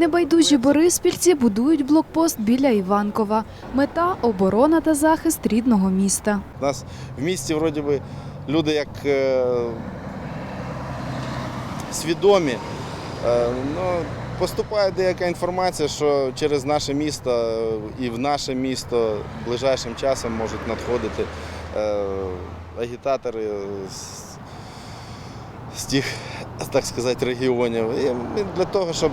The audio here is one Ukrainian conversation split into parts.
Небайдужі бориспільці будують блокпост біля Іванкова. Мета оборона та захист рідного міста. У нас в місті вроді би люди як е, свідомі. Е, ну, поступає деяка інформація, що через наше місто е, і в наше місто ближайшим часом можуть надходити агітатори з, з тих, так сказати, регіонів. І для того, щоб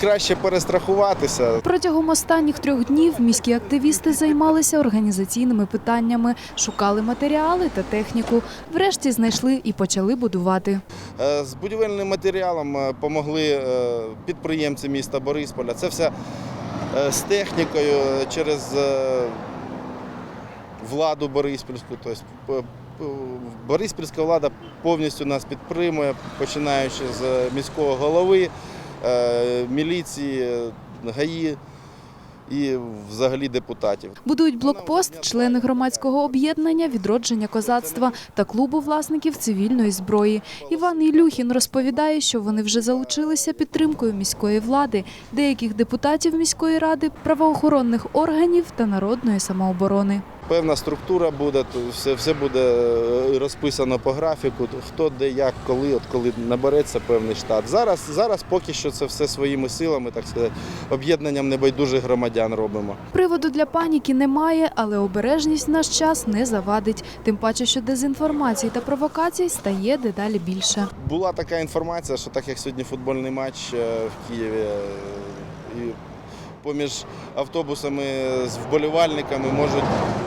краще перестрахуватися, Протягом останніх трьох днів міські активісти займалися організаційними питаннями, шукали матеріали та техніку. Врешті знайшли і почали будувати. Е, З будівельним матеріалом допомогли підприємці міста Борисполя. Це все е, з технікою е, через е, владу Бориспільську. Тобто Бориспільська влада повністю нас підтримує, починаючи з міського голови, е, міліції, е, ГАІ і взагалі депутатів. Будують блокпост члени громадського об'єднання відродження козацтва та клубу власників цивільної зброї. Іван Ілюхін розповідає, що вони вже залучилися підтримкою міської влади, деяких депутатів міської ради, правоохоронних органів та народної самооборони. Певна структура буде, все, все буде е, розписано по графіку, хто де, як, коли, от коли набереться певний штат. Зараз, зараз поки що це все своїми силами, так сказати, об'єднанням небайдужих громадян робимо. Приводу для паніки немає, але обережність в наш час не завадить. Тим паче, що дезінформацій та провокацій стає дедалі більше. Була така інформація, що так як сьогодні футбольний матч е, в Києві, е, і поміж автобусами з вболівальниками можуть,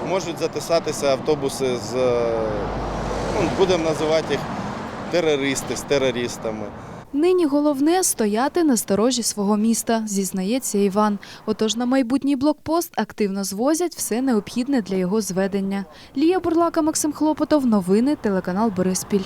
можуть затисатися автобуси з, е, ну, будемо називати їх терористи, з терористами. Нині головне стояти на сторожі свого міста, зізнається Іван. Отож на майбутній блокпост активно звозять все необхідне для його зведення. Лія Бурлака, Максим Хлопотов. Новини телеканал Бориспіль.